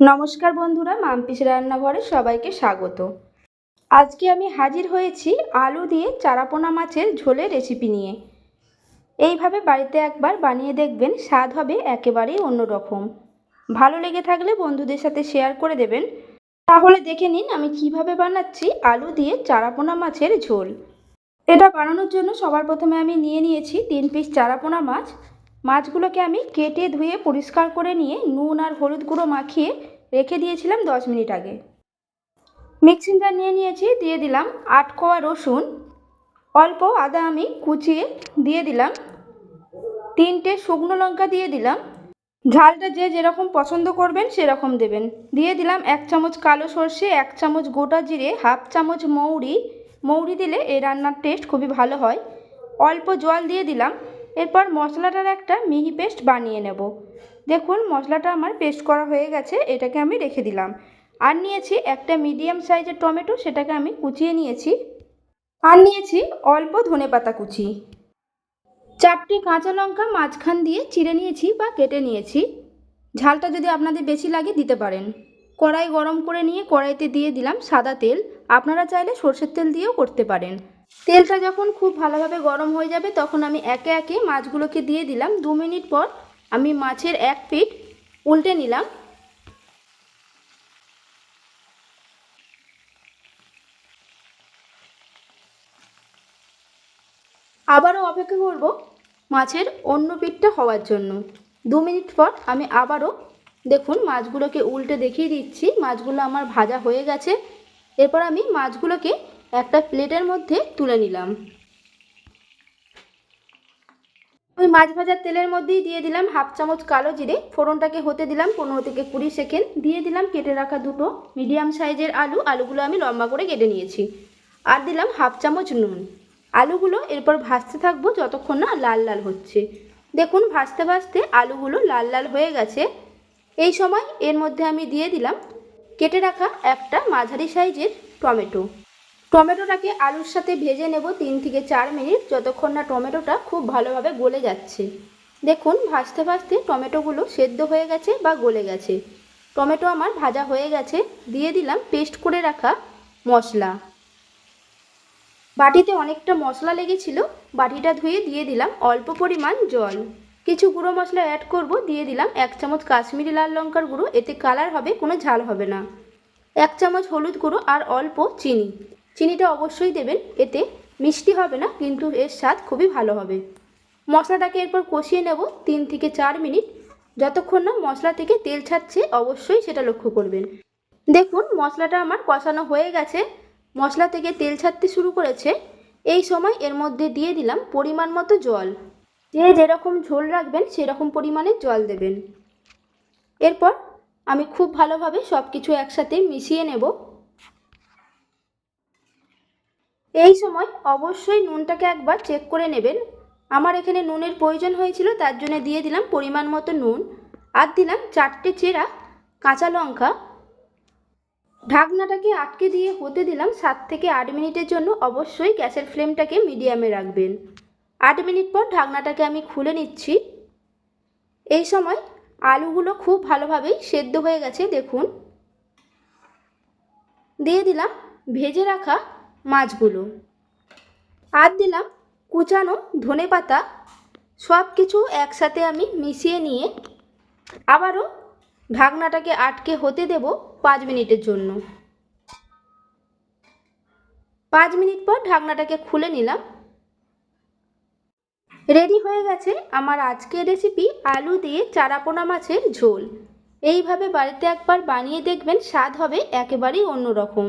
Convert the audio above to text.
নমস্কার বন্ধুরা, মাম্পিস রান্নাঘরে সবাইকে স্বাগত। আজকে আমি হাজির হয়েছি আলু দিয়ে চারাপোনা মাছের ঝোলের রেসিপি নিয়ে। এইভাবে বাড়িতে একবার বানিয়ে দেখবেন স্বাদ হবে একেবারেই অন্যরকম। ভালো লেগে থাকলে বন্ধুদের সাথে শেয়ার করে দেবেন। তাহলে দেখে নিন আমি কীভাবে বানাচ্ছি আলু দিয়ে চারাপোনা মাছের ঝোল। এটা বানানোর জন্য সবার প্রথমে আমি নিয়ে নিয়েছি তিন পিস চারাপোনা মাছ। মাছগুলোকে আমি কেটে ধুয়ে পরিষ্কার করে নিয়ে নুন আর হলুদ গুঁড়ো মাখিয়ে রেখে দিয়েছিলাম দশ মিনিট আগে। মিক্সিং জার নিয়ে নিয়েছি, দিয়ে দিলাম আট কোয়া রসুন। অল্প আদা আমি কুচিয়ে দিয়ে দিলাম। তিনটে শুকনো লঙ্কা দিয়ে দিলাম। ঝালটা যে যেরকম পছন্দ করবেন সেরকম দেবেন। দিয়ে দিলাম এক চামচ কালো সর্ষে, এক চামচ গোটা জিরে, হাফ চামচ মৌরি। মৌরি দিলে এই রান্নার টেস্ট খুবই ভালো হয়। অল্প জল দিয়ে দিলাম। এরপর মশলাটার একটা মিহি পেস্ট বানিয়ে নেব। দেখুন, মশলাটা আমার পেস্ট করা হয়ে গেছে, এটাকে আমি রেখে দিলাম। আর নিয়েছি একটা মিডিয়াম সাইজের টমেটো, সেটাকে আমি কুচিয়ে নিয়েছি। আর নিয়েছি অল্প ধনে পাতা কুচি। চারটে কাঁচা লঙ্কা মাঝখান দিয়ে চিড়ে নিয়েছি বা কেটে নিয়েছি। ঝালটা যদি আপনাদের বেশি লাগে, দিতে পারেন। কড়াই গরম করে নিয়ে কড়াইতে দিয়ে দিলাম সাদা তেল। আপনারা চাইলে সর্ষের তেল দিয়েও করতে পারেন। তেলটা যখন খুব ভালোভাবে গরম হয়ে যাবে, তখন আমি একে একে মাছগুলোকে দিয়ে দিলাম। দু মিনিট পর আমি মাছের এক পিট উল্টে নিলাম। আবারও অপেক্ষা করব মাছের অন্য পিঠটা হওয়ার জন্য। দু মিনিট পর আমি আবারও দেখুন মাছগুলোকে উল্টে দেখিয়ে দিচ্ছি। মাছগুলো আমার ভাজা হয়ে গেছে। এরপর আমি মাছগুলোকে একটা প্লেটের মধ্যে তুলে নিলাম। ওই মাছ ভাজার তেলের মধ্যেই দিয়ে দিলাম হাফ চামচ কালো জিরে। ফোড়নটাকে হতে দিলাম পনেরো থেকে কুড়ি সেকেন্ড। দিয়ে দিলাম কেটে রাখা দুটো মিডিয়াম সাইজের আলু। আলুগুলো আমি লম্বা করে কেটে নিয়েছি। আর দিলাম হাফ চামচ নুন। আলুগুলো এরপর ভাজতে থাকব যতক্ষণ না লাল লাল হচ্ছে। দেখুন ভাজতে ভাজতে আলুগুলো লাল লাল হয়ে গেছে। এই সময় এর মধ্যে আমি দিয়ে দিলাম কেটে রাখা একটা মাঝারি সাইজের টমেটো। টমেটোটাকে আলুর সাথে ভেজে নেব তিন থেকে চার মিনিট, যতক্ষণ না টমেটোটা খুব ভালোভাবে গলে যাচ্ছে। দেখুন, ভাজতে ভাজতে টমেটোগুলো সেদ্ধ হয়ে গেছে বা গলে গেছে। টমেটো আমার ভাজা হয়ে গেছে। দিয়ে দিলাম পেস্ট করে রাখা মশলা। বাটিতে অনেকটা মশলা লেগেছিল, বাটিটা ধুয়ে দিয়ে দিলাম অল্প পরিমাণ জল। কিছু গুঁড়ো মশলা অ্যাড করব, দিয়ে দিলাম এক চামচ কাশ্মীরি লাল লঙ্কার গুঁড়ো। এতে কালার হবে, কোনো ঝাল হবে না। এক চামচ হলুদ গুঁড়ো আর অল্প চিনি। চিনিটা অবশ্যই দেবেন, এতে মিষ্টি হবে না, কিন্তু এর স্বাদ খুবই ভালো হবে। মশলাটাকে এরপর কষিয়ে নেব তিন থেকে চার মিনিট। যতক্ষণ না মশলা থেকে তেল ছাড়ছে, অবশ্যই সেটা লক্ষ্য করবেন। দেখুন, মশলাটা আমার কষানো হয়ে গেছে। মশলা থেকে তেল ছাড়তে শুরু করেছে। এই সময় এর মধ্যে দিয়ে দিলাম পরিমাণ মতো জল। যে যেরকম ঝোল রাখবেন, সেরকম পরিমাণে জল দেবেন। এরপর আমি খুব ভালোভাবে সব কিছু একসাথে মিশিয়ে নেব। এই সময় অবশ্যই নুনটাকে একবার চেক করে নেবেন। আমার এখানে নুনের প্রয়োজন হয়েছিল, তার জন্য দিয়ে দিলাম পরিমাণ মতো নুন। আর দিলাম চারটে চেরা কাঁচা লঙ্কা। ঢাকনাটাকে আটকে দিয়ে হতে দিলাম সাত থেকে আট মিনিটের জন্য। অবশ্যই গ্যাসের ফ্লেমটাকে মিডিয়ামে রাখবেন। আট মিনিট পর ঢাকনাটাকে আমি খুলে নিচ্ছি। এই সময় আলুগুলো খুব ভালোভাবেই সেদ্ধ হয়ে গেছে, দেখুন। দিয়ে দিলাম ভেজে রাখা মাছগুলো। আর দিলাম কুচানো ধনে পাতা। সব কিছু একসাথে আমি মিশিয়ে নিয়ে আবারও ঢাকনাটাকে আটকে হতে দেব পাঁচ মিনিটের জন্য। পাঁচ মিনিট পর ঢাকনাটাকে খুলে নিলাম। রেডি হয়ে গেছে আমার আজকের রেসিপি আলু দিয়ে চারাপোনা মাছের ঝোল। এইভাবে বাড়িতে একবার বানিয়ে দেখবেন স্বাদ হবে একেবারেই অন্যরকম।